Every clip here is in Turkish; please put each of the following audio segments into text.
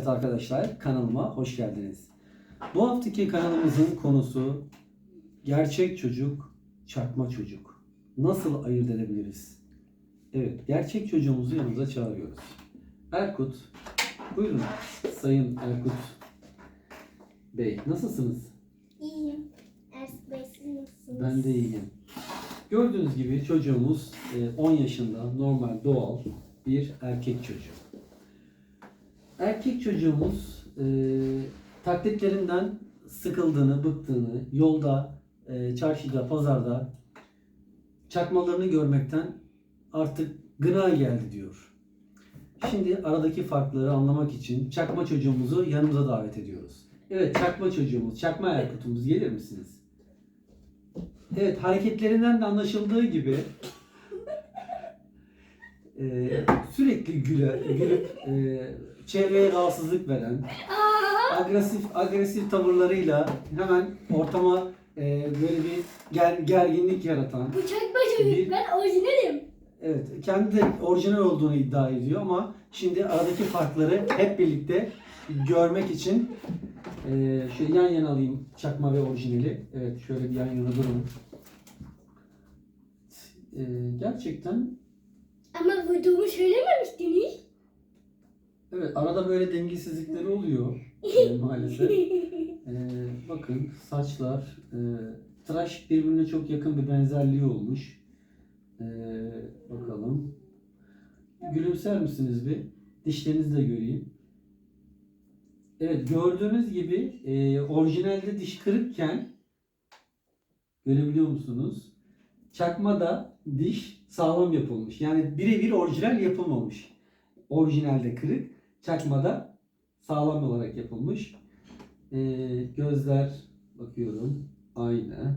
Evet arkadaşlar kanalıma hoş geldiniz. Bu haftaki kanalımızın konusu gerçek çocuk, çakma çocuk. Nasıl ayırt edebiliriz? Evet, gerçek çocuğumuzu yanımıza çağırıyoruz. Erkut, buyurun Sayın Erkut Bey, nasılsınız? İyiyim. Ersin Bey siz nasılsınız? Ben de iyiyim. Gördüğünüz gibi çocuğumuz e, 10 yaşında normal doğal bir erkek çocuğu. Erkek çocuğumuz e, taklitlerinden sıkıldığını, bıktığını, yolda, e, çarşıda, pazarda çakmalarını görmekten artık gına geldi diyor. Şimdi aradaki farkları anlamak için çakma çocuğumuzu yanımıza davet ediyoruz. Evet çakma çocuğumuz, çakma Erkut'umuz gelir misiniz? Evet hareketlerinden de anlaşıldığı gibi e, sürekli güle, gülüp e, çevreye rahatsızlık veren, agresif agresif tavırlarıyla hemen ortama e, böyle bir ger, gerginlik yaratan, çakma çocuk. Bir- Ben orijinalim. evet kendi de orijinal olduğunu iddia ediyor ama şimdi aradaki farkları hep birlikte görmek için e, şöyle yan yana alayım çakma ve orijinali. Evet şöyle bir yan yana durun. E, gerçekten Ama vurduğumu söylememiştiniz. evet arada böyle dengesizlikleri oluyor e, maalesef. E, bakın saçlar, e, tıraş birbirine çok yakın bir benzerliği olmuş. E, bakalım. Gülümser misiniz bir? Dişlerinizi de göreyim. Evet gördüğünüz gibi e, orijinalde diş kırıkken görebiliyor musunuz? Çakmada diş sağlam yapılmış. Yani birebir orijinal yapılmamış. Orijinalde kırık, çakmada sağlam olarak yapılmış. Ee, gözler bakıyorum aynı.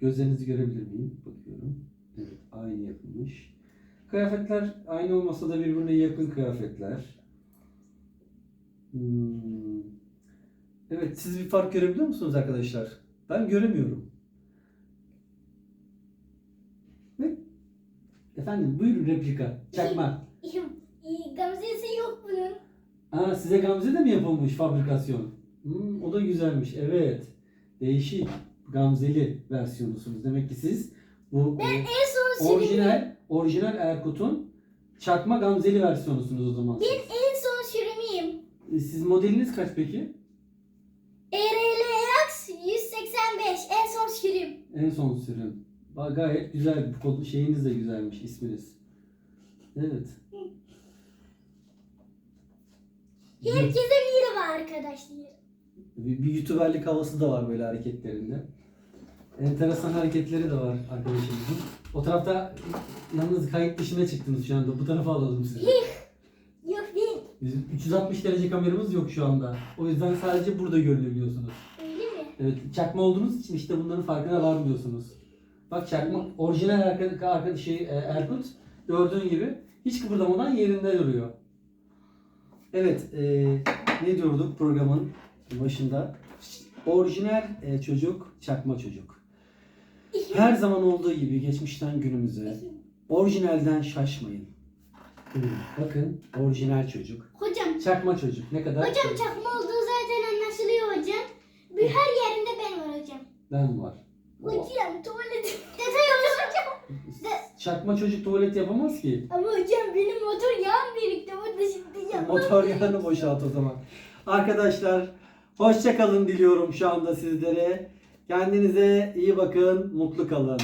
Gözlerinizi görebilir miyim? Bakıyorum. Evet aynı yapılmış. Kıyafetler aynı olmasa da birbirine yakın kıyafetler. Hmm. Evet siz bir fark görebiliyor musunuz arkadaşlar? Ben göremiyorum. Ne? Efendim buyurun replika. Çakma. Gamzesi yok bunun. Aa, size Gamze de mi yapılmış fabrikasyon? Hmm, o da güzelmiş. Evet. Değişik. Gamzeli versiyonusunuz. Demek ki siz bu e, En son orijinal orijinal Erkut'un çakma Gamzeli versiyonusunuz o zaman. siz. En son sürümüyüm. E, Siz modeliniz kaç peki? ERLX 185 en son sürüm. En son sürüm. Gayet güzel. Bu kod- şeyiniz de güzelmiş isminiz. Evet. Herkese merhaba arkadaşlar. Bir, bir youtuberlik havası da var böyle hareketlerinde. Enteresan hareketleri de var arkadaşımızın. O tarafta yalnız kayıt dışına çıktınız şu anda. Bu tarafa alalım sizi. Yok. Bizim 360 derece kameramız yok şu anda. O yüzden sadece burada görünebiliyorsunuz. Öyle mi? Evet, çakma olduğunuz için işte bunların farkına varmıyorsunuz. Bak çakma, orijinal arkadaş, şey, e, Erkut gördüğün gibi hiç kıpırdamadan yerinde duruyor. Evet, e, ne diyorduk programın başında? Orijinal e, çocuk, çakma çocuk. Her zaman olduğu gibi geçmişten günümüze orijinalden şaşmayın. Bakın orijinal çocuk, Hocam. çakma çocuk ne kadar Hocam çakma olduğu zaten anlaşılıyor hocam. Bir her yerinde ben var hocam. ben var. Hocam. Çakma çocuk tuvalet yapamaz ki. Ama hocam benim motor yağım birikti. Bu da şimdi yapmam. Motor yağını boşalt o zaman. Arkadaşlar hoşça kalın diliyorum şu anda sizlere. Kendinize iyi bakın, mutlu kalın.